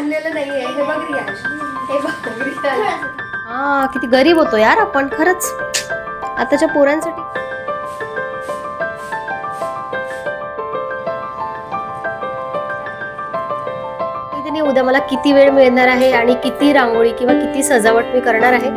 आणलेलं नाहीये. हे बघ रियाज हे बघ रियाज हा किती गरीब होतो यार आपण खरंच. आताच्या पोरांसाठी. नाही उद्या मला किती वेळ मिळणार आहे आणि किती रांगोळी किंवा किती सजावट मी करणार आहे.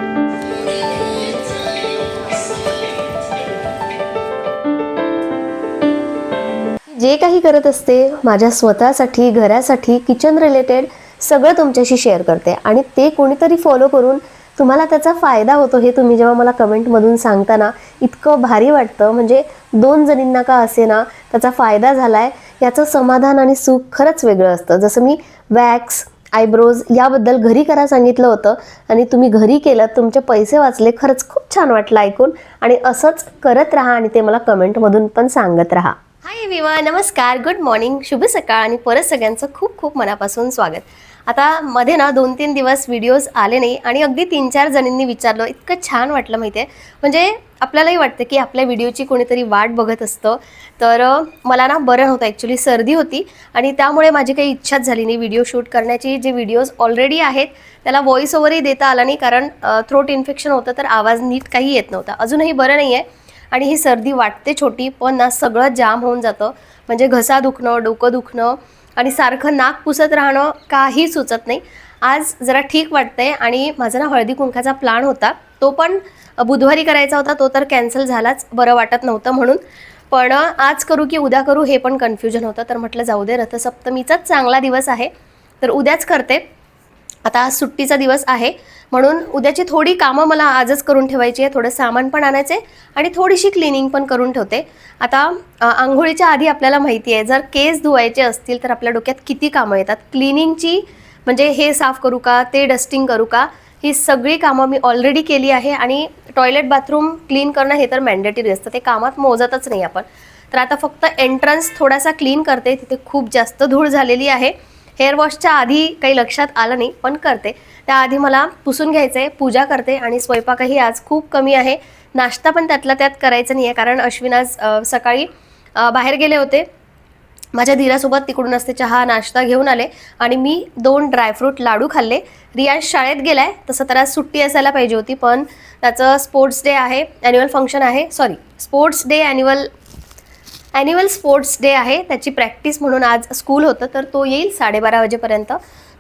जे काही करत असते माझ्या स्वतःसाठी घरासाठी किचन रिलेटेड सगळं तुमच्याशी शेअर करते. आणि ते कोणीतरी फॉलो करून तुम्हाला त्याचा फायदा होतो हे तुम्ही जेव्हा मला कमेंटमधून सांगताना इतकं भारी वाटतं. म्हणजे दोन जणींना का असे ना त्याचा फायदा झालाय याचं समाधान आणि सुख खरंच वेगळं असतं. जसं मी वॅक्स आयब्रोज याबद्दल घरी करा सांगितलं होतं आणि तुम्ही घरी केलं तुमचे पैसे वाचले खरंच खूप छान वाटलं ऐकून. आणि असंच करत राहा आणि ते मला कमेंटमधून पण सांगत राहा. हाय विवा नमस्कार. गुड मॉर्निंग शुभ सकाळ आणि परत सगळ्यांचं खूप खूप मनापासून स्वागत. आता मध्ये ना दोन तीन दिवस व्हिडिओज आले नाही आणि अगदी तीन चार जणींनी विचारलं. इतकं छान वाटलं माहिती आहे म्हणजे आपल्यालाही वाटतं की आपल्या व्हिडिओची कोणीतरी वाट बघत असतं. तर मला ना बरं नव्हतं. ॲक्च्युली सर्दी होती आणि त्यामुळे माझी काही इच्छाच झाली नाही व्हिडिओ शूट करण्याची. जे व्हिडिओज ऑलरेडी आहेत त्याला व्हॉइस ओव्हरही देता आला नाही कारण थ्रोट इन्फेक्शन होतं तर आवाज नीट काही येत नव्हता. अजूनही बरं नाही आहे आणि ही सर्दी वाटते छोटी पण ना सगळं जाम होऊन जातं. म्हणजे घसा दुखणं डोकं दुखणं आणि सारखं नाक पुसत राहणं काही सुचत नाही. आज जरा ठीक वाटतंय आणि माझा ना हळदी कुंकाचा प्लान होता. तो पण बुधवारी करायचा होता तो तर कॅन्सल झालाच बरं वाटत नव्हतं म्हणून. पण आज करू की उद्या करू हे पण कन्फ्युजन होतं. तर म्हटलं जाऊ दे रथसप्तमीचाच चांगला दिवस आहे. तर उद्याच करते. आता आज सुट्टीचा दिवस आहे. म्हणून उद्याची थोडी कामं मला आजच करून ठेवायची आहे. थोडं सामान पण आणायचे आणि थोडीशी क्लिनिंग पण करून ठेवते. आता आंघोळीच्या आधी आपल्याला माहिती आहे जर केस धुवायचे असतील तर आपल्या डोक्यात किती कामं येतात? क्लिनिंगची म्हणजे हे साफ करू का? ते डस्टिंग करू का? ही सगळी कामं मी ऑलरेडी केली आहे आणि टॉयलेट बाथरूम क्लीन करणं हे तर मॅन्डेटरी असतं. ते कामात मोजतच नाही आपण. तर आता फक्त एंट्रन्स थोडासा क्लीन करते. तिथे खूप जास्त धूळ झालेली आहे. हेअर वॉशच्या आधी काही लक्षात आलं नाही पण करते. त्याआधी मला पुसून घ्यायचं आहे पूजा करते आणि स्वयंपाकही आज खूप कमी आहे. नाश्ता पण त्यातला त्यात करायचं नाही आहे कारण अश्विन आज सकाळी बाहेर गेले होते. माझ्या धीरासोबत तिकडून असते चहा नाश्ता घेऊन आले आणि मी दोन ड्रायफ्रूट लाडू खाल्ले. रियाज शाळेत गेलाय तसं तर आज सुट्टी असायला पाहिजे होती पण त्याचं स्पोर्ट्स डे आहे ॲन्युअल फंक्शन आहे sorry sports day annual annual sports day आहे. त्याची प्रॅक्टिस म्हणून आज स्कूल होतं. तर तो येईल साडेबारा वाजेपर्यंत.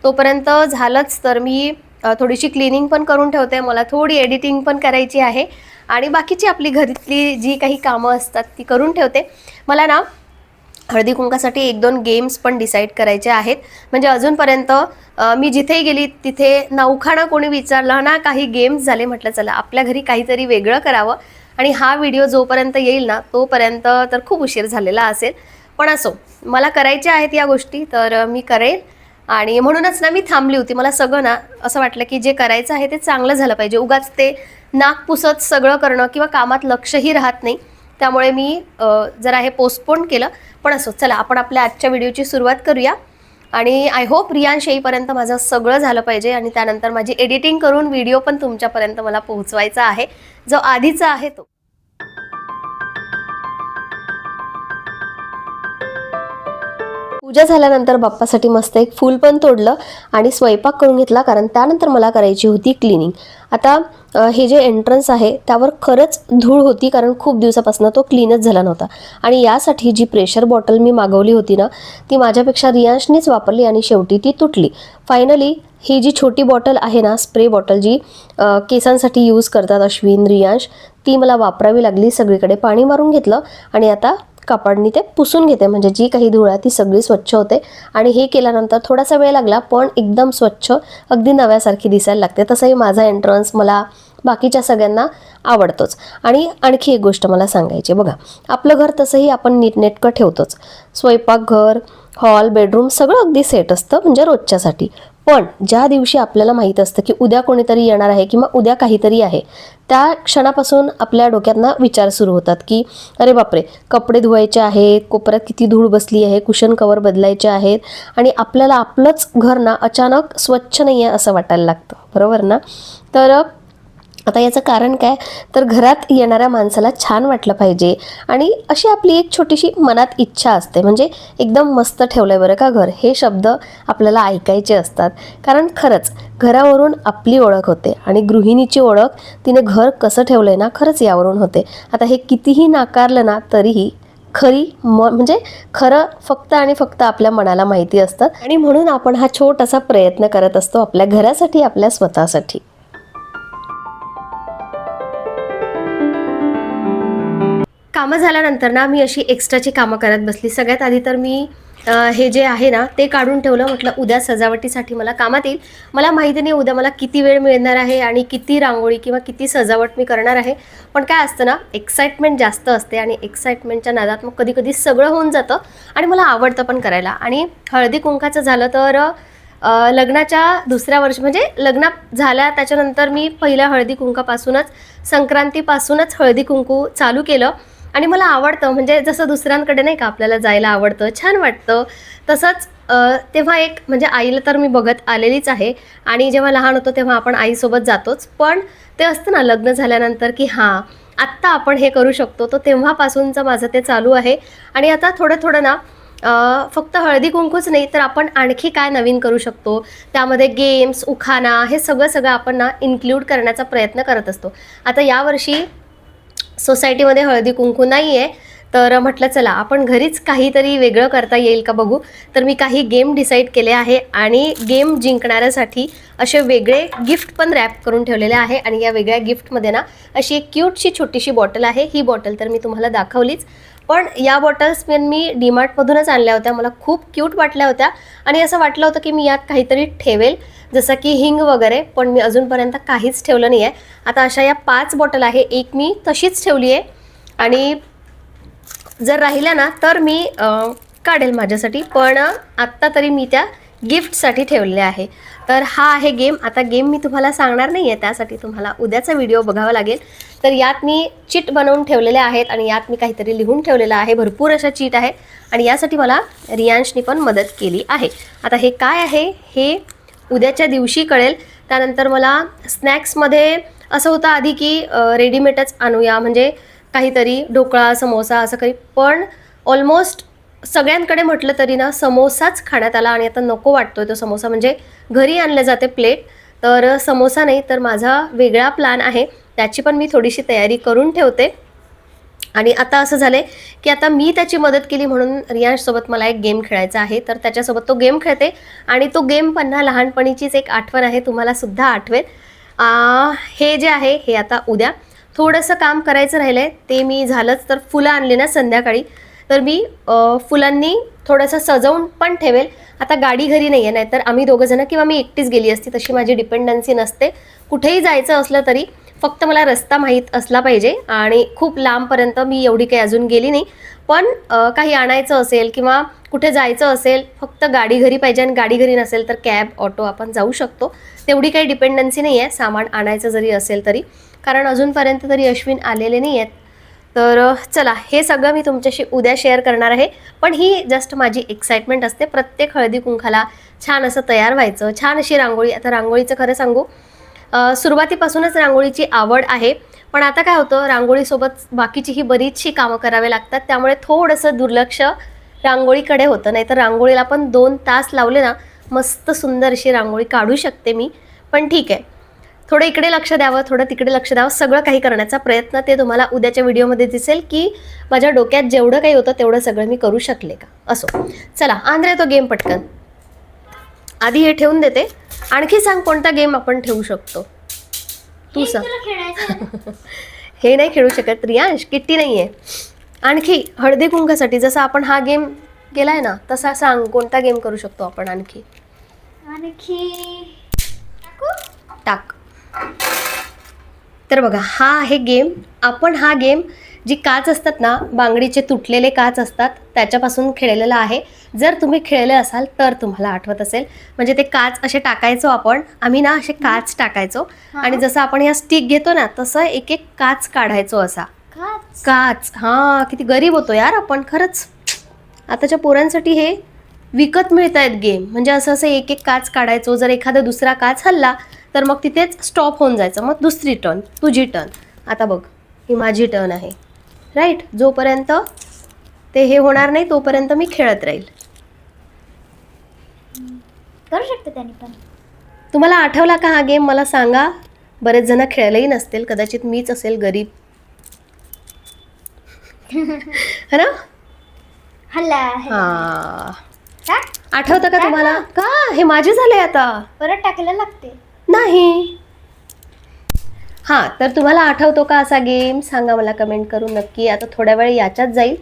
तोपर्यंत झालंच तर मी थोडीशी क्लिनिंग पण करून ठेवते. मला थोडी एडिटिंग पण करायची आहे. आणि बाकीची आपली घरातली जी काही कामं असतात ती करून ठेवते. मला ना हळदी कुंकासाठी एक दोन गेम्स पण डिसाईड करायचे आहेत. म्हणजे अजूनपर्यंत मी जिथेही गेली तिथे नौखाणं कोणी विचारलं ना काही गेम्स झाले म्हटलं चला आपल्या घरी काहीतरी वेगळं करावं. आणि हा व्हिडिओ जोपर्यंत येईल ना तोपर्यंत तर खूप उशीर झालेला असेल. पण असो मला करायच्या आहेत या गोष्टी तर मी करेन आणि म्हणूनच ना मी थांबली होती. मला सगळं ना असं वाटलं की जे करायचं आहे ते चांगलं झालं पाहिजे. उगाच ते नाक पुसत सगळं करणं किंवा कामात लक्षही राहत नाही. त्यामुळे मी जरा हे पोस्टपोन केलं. पण असो चला आपण आपल्या आजच्या व्हिडिओची सुरुवात करूया. आणि आय होप रियांश येईपर्यंत माझं सगळं झालं पाहिजे आणि त्यानंतर माझी एडिटिंग करून व्हिडिओ पण तुमच्यापर्यंत मला पोहोचवायचा आहे. जो आधीचा आहे तो. पूजा झाल्यानंतर बाप्पासाठी मस्त एक फूल पण तोडलं आणि स्वयंपाक करून घेतला कारण त्यानंतर मला करायची होती क्लिनिंग आता हे जे एंट्रन्स आहे त्यावर खरंच धूळ होती कारण खूप दिवसापासून तो क्लीनच झाला नव्हता. आणि यासाठी जी प्रेशर बॉटल मी मागवली होती ना ती माझ्यापेक्षा रियांशनीच वापरली आणि शेवटी ती तुटली. फायनली ही जी छोटी बॉटल आहे ना स्प्रे बॉटल जी केसांसाठी यूज करतात अश्विन रियांश ती मला वापरावी लागली सगळीकडे पाणी मारून घेतलं. आणि आता कापडनी ते पुसून घेते. म्हणजे जी काही धूळ आहे ती सगळी स्वच्छ होते. आणि हे केल्यानंतर थोडासा वेळ लागला पण एकदम स्वच्छ अगदी नव्यासारखी दिसायला लागते. तसंही माझा एंट्रन्स मला बाकीच्या सगळ्यांना आवडतोच. आणि आणखी एक गोष्ट मला सांगायची बघा आपलं घर तसंही आपण नीटनेटकं ठेवतोच. स्वयंपाकघर हॉल बेडरूम सगळं अगदी सेट असतं म्हणजे रोजच्यासाठी. पण ज्या दिवशी आपल्याला माहीत असतं की उद्या कोणीतरी येणार आहे किंवा उद्या काहीतरी आहे त्या क्षणापासून आपल्या डोक्यातनं विचार सुरू होतात की अरे बापरे कपडे धुवायचे आहेत कोपऱ्यात किती धूळ बसली आहे कुशन कवर बदलायचे आहेत आणि आपल्याला आपलंच घर ना अचानक स्वच्छ नाही आहे असं वाटायला लागतं. बरोबर ना? तर आता याचं कारण काय? तर घरात येणाऱ्या माणसाला छान वाटलं पाहिजे. आणि अशी आपली एक छोटीशी मनात इच्छा असते. म्हणजे एकदम मस्त ठेवलंय बरं का घर. हे शब्द आपल्याला ऐकायचे असतात. कारण खरंच घरावरून आपली ओळख होते. आणि गृहिणीची ओळख तिने घर कसं ठेवलं आहे ना खरंच यावरून होते. आता हे कितीही नाकारलं ना तरीही खरी म म्हणजे खरं फक्त आणि फक्त आपल्या मनाला माहिती असतात आणि म्हणून आपण हा छोटासा प्रयत्न करत असतो आपल्या घरासाठी आपल्या स्वतःसाठी. कामं झाल्यानंतर ना मी अशी एक्स्ट्राची कामं करत बसली. सगळ्यात आधी तर मी हे जे आहे ना ते काढून ठेवलं. म्हटलं उद्या सजावटीसाठी मला कामात येईल. मला माहिती नाही उद्या मला किती वेळ मिळणार आहे आणि किती रांगोळी किंवा किती सजावट मी करणार आहे. पण काय असतं ना एक्साइटमेंट जास्त असते आणि एक्साइटमेंटच्या नादात मग कधी कधी सगळं होऊन जातं आणि मला आवडतं पण करायला. आणि हळदी कुंकाचं झालं तर लग्नाच्या दुसऱ्या वर्षी म्हणजे लग्न झाल्या त्याच्यानंतर मी पहिल्या हळदी कुंकापासूनच संक्रांतीपासूनच हळदी कुंकू चालू केलं. आणि मला आवडतं म्हणजे जसं दुसऱ्यांकडे नाही का आपल्याला जायला आवडतं छान वाटतं. तसंच तेव्हा एक म्हणजे आईला तर मी बघत आलेलीच आहे. आणि जेव्हा लहान होतो तेव्हा आपण आईसोबत जातोच. पण ते असतं ना लग्न झाल्यानंतर की हां आत्ता आपण हे करू शकतो. तो तेव्हापासूनचं माझं ते चालू आहे. आणि आता थोडं थोडं ना फक्त हळदी कुंकूच नाही तर आपण आणखी काय नवीन करू शकतो? त्यामध्ये गेम्स उखाणा हे सगळं सगळं आपण ना इन्क्लूड करण्याचा प्रयत्न करत असतो. आता यावर्षी सोसायटीमध्ये हळदी कुंकू नाही आहे तर म्हटलं चला आपण घरीच काहीतरी वेगळं करता येईल का बघू? तर मी काही गेम डिसाईड केले आहे आणि गेम जिंकणाऱ्यासाठी असे वेगळे गिफ्ट पण रॅप करून ठेवलेले आहे आणि या वेगळ्या गिफ्टमध्ये ना अशी एक क्यूटशी छोटीशी बॉटल आहे. ही बॉटल तर मी तुम्हाला दाखवलीच. पण या बॉटल्स मी मी डीमार्टमधूनच आणल्या होत्या. मला खूप क्यूट वाटल्या होत्या. आणि असं वाटलं होतं की मी यात काहीतरी ठेवेल जसं की हिंग वगैरे पण मी अजूनपर्यंत काहीच ठेवलं नाही आहे आता अशा या पाच बॉटल आहे एक मी तशीच ठेवली आहे. आणि जर राहिल्या ना तर मी काढेल माझ्यासाठी. पण आत्ता तरी मी त्या गिफ्टसाठी ठेवलेले आहे. तर हा आहे गेम. आता गेम मी तुम्हाला सांगणार नाही आहे त्यासाठी तुम्हाला उद्याचा व्हिडिओ बघावा लागेल. तर यात मी चिट बनवून ठेवलेले आहेत आणि यात मी काहीतरी लिहून ठेवलेलं आहे. भरपूर अशा चीट आहे आणि यासाठी मला रियांशनी पण मदत केली आहे. आता हे काय आहे? हे उद्याच्या दिवशी कळेल. त्यानंतर मला स्नॅक्समध्ये असं होतं आधी की रेडीमेडच आणूया. म्हणजे काहीतरी ढोकळा समोसा असं काही. पण ऑलमोस्ट सगळ्यांकडे म्हटलं तरी ना समोसाच खाण्यात आला आणि आता नको वाटतोय तो समोसा. म्हणजे घरी आणले जाते प्लेट तर समोसा नाही तर माझा वेगळा प्लॅन आहे. त्याची पण मी थोडीशी तयारी करून ठेवते. आणि आता असं झालं आहे की आता मी त्याची मदत केली म्हणून रियांशसोबत मला एक गेम खेळायचा आहे. तर त्याच्यासोबत तो गेम खेळते आणि तो गेम पुन्हा लहानपणीचीच एक आठवण आहे तुम्हाला सुद्धा आठवेल. हे जे आहे हे आता उद्या. थोडंसं काम करायचं राहिलं आहे ते मी झालंच तर फुलं आणली ना संध्याकाळी. तर मी फुलांनी थोडंसं सजवून पण ठेवेल. आता गाडी घरी नाही आहे नाहीतर आम्ही दोघं जण किंवा मी एकटीच गेली असती तशी माझी डिपेंडन्सी नसते. कुठेही जायचं असलं तरी फक्त मला रस्ता माहीत असला पाहिजे आणि खूप लांबपर्यंत मी एवढी काही अजून गेली नाही. पण काही आणायचं असेल किंवा कुठे जायचं असेल फक्त गाडी घरी पाहिजे आणि गाडी घरी नसेल तर कॅब ऑटो आपण जाऊ शकतो. तेवढी काही डिपेंडन्सी नाही आहे सामान आणायचं जरी असेल तरी. कारण अजूनपर्यंत तरी अश्विन आलेले नाही आहेत तर चला हे सगळं मी तुमच्याशी उद्या शेअर करणार आहे. पण ही जस्ट माझी एक्साइटमेंट असते. प्रत्येक हळदी कुंखाला छान असं तयार व्हायचं. छान अशी रांगोळी आता रांगोळीचं खरं सांगू. सुरुवातीपासूनच रांगोळीची आवड आहे. पण आता काय होतं रांगोळीसोबत बाकीचीही बरीचशी कामं करावे लागतात. त्यामुळे थोडंसं दुर्लक्ष रांगोळीकडे होतं. नाही तर रांगोळीला पण दोन तास लावले ना मस्त सुंदर अशी रांगोळी काढू शकते मी. पण ठीक आहे. थोडं इकडे लक्ष द्यावं थोडं तिकडे लक्ष द्यावं सगळं काही करण्याचा प्रयत्न ते तुम्हाला उद्याच्या व्हिडिओमध्ये दिसेल की माझ्या डोक्यात जेवढं काही होतं तेवढं सगळं मी करू शकले का? असो. चला आंध्रे तो गेम पटकन. आधी हे ठेवून देते. आणखी सांग कोणता गेम आपण ठेवू शकतो? तू सांग. हे नाही खेळू शकत रियांश किट्टी नाही आहे आणखी हळदी कुंकासाठी जसं आपण हा गेम केलाय ना तसा सांग कोणता गेम करू शकतो आपण आणखी? आणखी टाक. तर बघा हा आहे गेम आपण हा गेम जी काच असतात ना बांगडीचे तुटलेले काच असतात त्याच्यापासून खेळलेला आहे. जर तुम्ही खेळले असाल तर तुम्हाला आठवत असेल. म्हणजे ते काच असे टाकायचो आपण आम्ही ना असे काच टाकायचो. आणि जसं आपण या स्टिक घेतो ना तसं एक एक काच काढायचो असा. काच? काच. हां किती गरीब होतो यार आपण खरंच. आताच्या पोरांसाठी हे विकत मिळत आहेत गेम म्हणजे असं असं एक एक काच काढायचो. जर एखादा दुसरा काच हल्ला तर मग तिथेच स्टॉप होऊन जायचं. मग दुसरी टर्न तुझी टर्न आता बघ ही माझी टर्न आहे. राईट जोपर्यंत ते हे होणार नाही तोपर्यंत मी खेळत राहील. करू शकते त्याने पण. तुम्हाला आठवला का हा गेम मला सांगा. बरेच जण खेळलेही नसतील. कदाचित मीच असेल गरीब. है ना? हल्ला हा. आठवतं का तुम्हाला? का? हे माझे झाले आता. परत टाकायला लागते. नाही. हां तर तुम्हाला आठवतो का असा गेम सांगा मला कमेंट करून नक्की. आता थोड्या वेळ याच्यात जाईल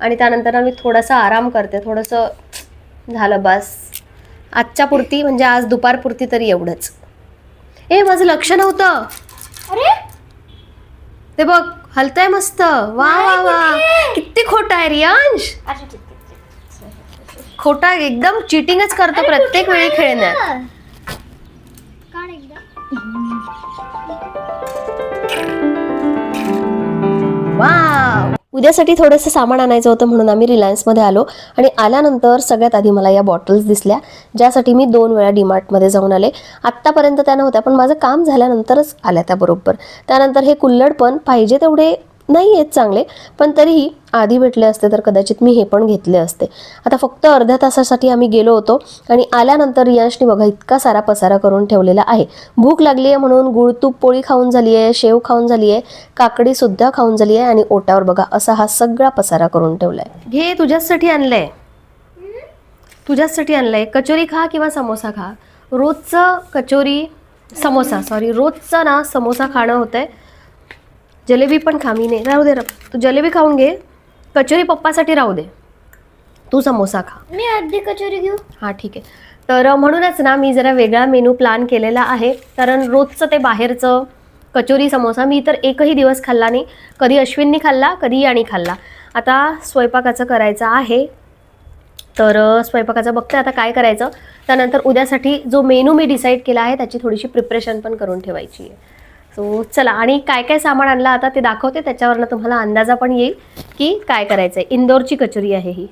आणि त्यानंतर मी थोडासा आराम करते. थोडंसं झालं बस. आजच्या पुरती म्हणजे आज दुपारपुरती तरी एवढंच. ए माझं लक्ष नव्हतं. अरे! ते बघ हलतंय मस्त. वा वा वा. किती खोटा आहे रियांश. खोटा एकदम चिटिंगच करतो प्रत्येक वेळी खेळण्यात. वाव उद्यासाठी थोडंसं सामान आणायचं होतं म्हणून आम्ही रिलायन्समध्ये आलो. आणि आल्यानंतर सगळ्यात आधी मला या बॉटल्स दिसल्या ज्यासाठी मी दोन वेळा डीमार्टमध्ये जाऊन आले. आत्तापर्यंत त्या नव्हत्या पण माझं काम झाल्यानंतरच आल्या त्या बरोबर. त्यानंतर हे कुल्लड पण पाहिजे तेवढे नाही आहेत चांगले पण तरीही आधी भेटले असते तर कदाचित मी हे पण घेतले असते. आता फक्त अर्ध्या तासासाठी आम्ही गेलो होतो आणि आल्यानंतर रियांशने बघा इतका सारा पसारा करून ठेवलेला आहे. भूक लागली आहे म्हणून गुळतूप पोळी खाऊन झाली आहे शेव खाऊन झाली आहे काकडीसुद्धा खाऊन झाली आहे आणि ओटावर बघा असा हा सगळा पसारा करून ठेवला आहे घे आहे आणलंय. आणलं आणलंय. कचोरी खा किंवा समोसा खा. रोजचं कचोरी समोसा सॉरी रोजचं ना समोसा खाणं होतंय. जलेबी पण खा मी नाही. राहू दे र- तू जलेबी खाऊन घे. कचोरी पप्पासाठी राहू दे. तू समोसा खा. मी अर्धी कचोरी घेऊ? हां ठीक आहे. तर म्हणूनच ना मी जरा वेगळा मेनू प्लॅन केलेला आहे. कारण रोजचं ते बाहेरचं कचोरी समोसा मी तर एकही दिवस खाल्ला नाही. कधी अश्विननी खाल्ला कधी यानी खाल्ला. आता स्वयंपाकाचं करायचं आहे. तर स्वयंपाकाचं बघते आता काय करायचं. त्यानंतर उद्यासाठी जो मेनू मी डिसाईड केला आहे त्याची थोडीशी प्रिपरेशन पण करून ठेवायची आहे. सो चला आणि काय काय सामान आणलं आता ते दाखवते त्याच्यावरनं तुम्हाला अंदाजा पण येईल की काय करायचं आहे इंदोरची कचोरी आहे ही.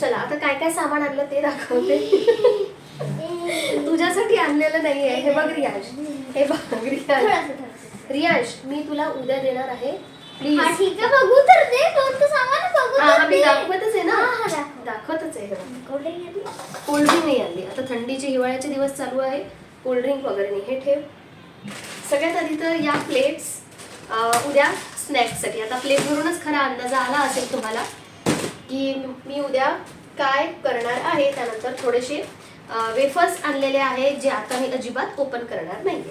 चला आता काय काय सामान आणलं ते दाखवते. तुझ्यासाठी आणलेलं नाही आहे हे बघ रियांश हे बघ थोडंसं. रियांश मी तुला उद्या देणार आहे. प्लीज हा ठीक आहे बघू तर दे. कोणतं सामान बघू तर मी. दाखवतच आहे ना. दाखव. दाखवतच आहे? कोल्ड्रिंक नाही आणली. आता थंडीचे हिवाळ्याचे दिवस चालू आहे. कोल्ड्रिंक वगैरे नाही. हे ठेव. सगळ्यात आधी तर या प्लेट्स उद्या स्नॅक्ससाठी आता प्लेटवरूनच खरा अंदाज आला असेल तुम्हाला की मी उद्या काय करणार आहे. त्यानंतर थोडेसे वेफर्स आणलेले आहे जे आता मी अजिबात ओपन करणार नाही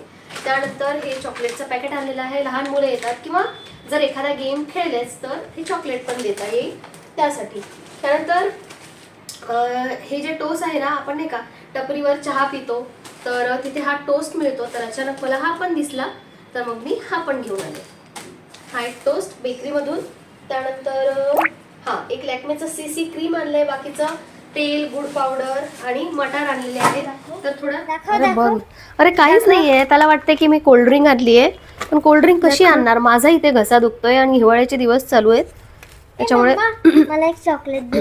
त्यानंतर हे चॉकलेटचं पॅकेट आणलेलं आहे. लहान मुलं येतात किंवा जर एखादा गेम खेळलेच तर हे चॉकलेट पण देता येईल त्यासाठी. त्यानंतर हे जे टोस आहे ना आपण नाही का टपरीवर चहा पितो तर तिथे हा टोस्ट मिळतो तर अचानक मला हा पण दिसला तर मग मी हा पण घेऊन आले. हा एक टोस्ट बेकरीमधून त्यानंतर हा एक लॅक्मेचं सी सी क्रीम आणलंय बाकीचं तेल गुड पावडर आणि मटार आणलेले आहेत. तर थोडं. बघ. अरे काहीच नाहीये. त्याला वाटतंय की मी कोल्ड्रिंक आणली आहे पण कोल्ड्रिंक कशी आणणार? माझा इथे घसा दुखतोय आणि हिवाळ्याचे दिवस चालू आहेत. त्याच्यामुळे मला एक चॉकलेट.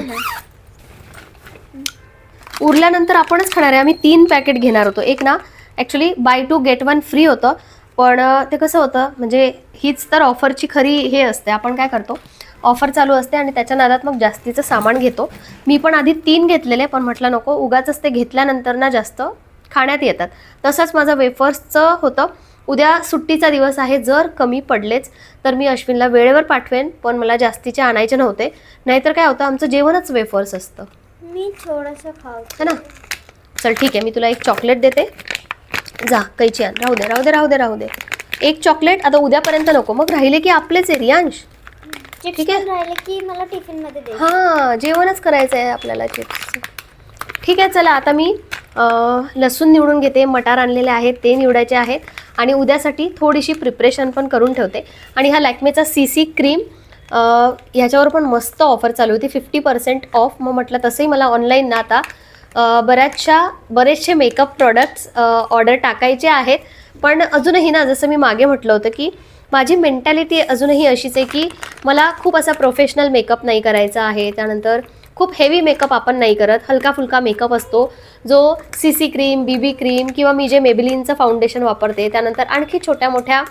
उरल्यानंतर आपणच खाणार आहे. आम्ही तीन पॅकेट घेणार होतो. एक ना actually buy two get one free होतं. पण ते कसं होतं म्हणजे हीच तर ऑफरची खरी हे असते. आपण काय करतो ऑफर चालू असते आणि त्याच्या नादात मग जास्तीचं सामान घेतो. मी पण आधी तीन घेतलेले पण म्हटलं नको उगाच ते घेतल्यानंतर ना जास्त खाण्यात येतात. तसंच माझं वेफर्सचं होतं. उद्या सुट्टीचा दिवस आहे जर कमी पडलेच तर मी अश्विनला वेळेवर पाठवेन पण मला जास्तीचे आणायचे नव्हते. नाहीतर काय होतं आमचं जेवणच वेफर्स असतं. मी थोडस खाऊ. है ना? चल ठीक आहे मी तुला एक चॉकलेट देते. जा कैची आण. राहू दे राहू दे राहू दे राहू दे. एक चॉकलेट आता उद्यापर्यंत नको. मग राहिले की आपलेच आहे रियांश. ठीक आहे. राहिले की मला दे. हां जेवणच करायचं आहे आपल्याला चिप्स ठीक आहे चला आता मी लसूण निवडून घेते. मटार आणलेले आहेत ते निवडायचे आहेत. आणि उद्यासाठी थोडीशी प्रिपरेशन पण करून ठेवते. आणि हा लॅक्मेचा सी सी क्रीम ह्याच्यावर पण मस्त ऑफर चालू होती. फिफ्टी पर्सेंट ऑफ मग म्हटलं तसंही मला ऑनलाईन ना आता. बऱ्याचशा बरेचसे मेकअप प्रॉडक्ट्स ऑर्डर टाकायचे आहेत. पण अजूनही ना जसं मी मागे म्हटलं होतं की माझी मेंटॅलिटी अजूनही अशीच आहे की मला खूप असा प्रोफेशनल मेकअप नाही करायचा आहे. त्यानंतर खूप हेवी मेकअप आपण नाही करत. हलका फुलका मेकअप असतो जो C C cream B B cream किंवा मी जे मेबिलिनचं फाउंडेशन वापरते. त्यानंतर आणखी छोट्या मोठ्या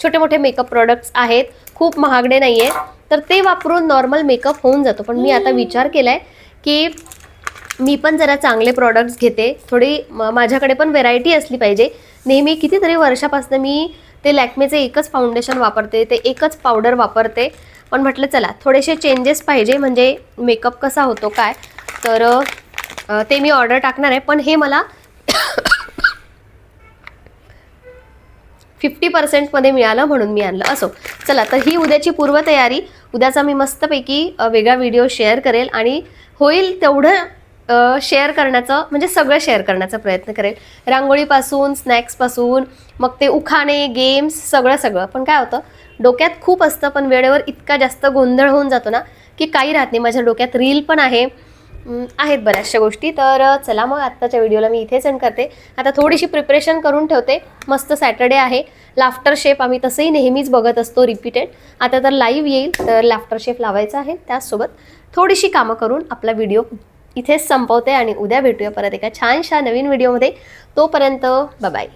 छोटे मोठे मेकअप प्रोडक्ट्स आहेत. खूप महागडे नाही आहे तर ते वापरून नॉर्मल मेकअप होऊन जातो. पण मी आता विचार केला आहे की मी पण जरा चांगले प्रॉडक्ट्स घेते. थोडी म- माझ्याकडे पण व्हेरायटी असली पाहिजे. नेहमी कितीतरी वर्षापासून मी ते लॅक्मेचे एकच फाउंडेशन वापरते ते एकच पावडर वापरते. पण म्हटलं चला थोडेसे चेंजेस पाहिजे म्हणजे मेकअप कसा होतो काय? तर ते मी ऑर्डर टाकणार आहे. पण हे मला फिफ्टी पर्सेंटमध्ये मिळालं म्हणून मी आणलं. असो चला तर ही उद्याची पूर्वतयारी. उद्याचा मी मस्तपैकी वेगळा व्हिडिओ शेअर करेल आणि होईल तेवढं शेअर करण्याचं म्हणजे सगळं शेअर करण्याचा प्रयत्न करेल. रांगोळीपासून स्नॅक्सपासून मग ते उखाणे गेम्स सगळं सगळं. पण काय होतं डोक्यात खूप असतं पण वेळेवर इतका जास्त गोंधळ होऊन जातो ना की काही राहत नाही. माझ्या डोक्यात रील पण आहे. आहेत बऱ्याचशा गोष्टी. तर चला मग आत्ताच्या व्हिडिओला मी इथेच एंड करते. आता थोडीशी प्रिपरेशन करून ठेवते. मस्त सॅटर्डे आहे. लाफ्टर शेप आम्ही तसंही नेहमीच बघत असतो रिपीटेड आता तर लाईव्ह येईल तर लाफ्टर शेप लावायचा आहे त्याचसोबत थोडीशी कामं करून आपला व्हिडिओ इथेच संपवते आणि उद्या भेटूया परत एका छानशा नवीन व्हिडिओमध्ये तोपर्यंत बाय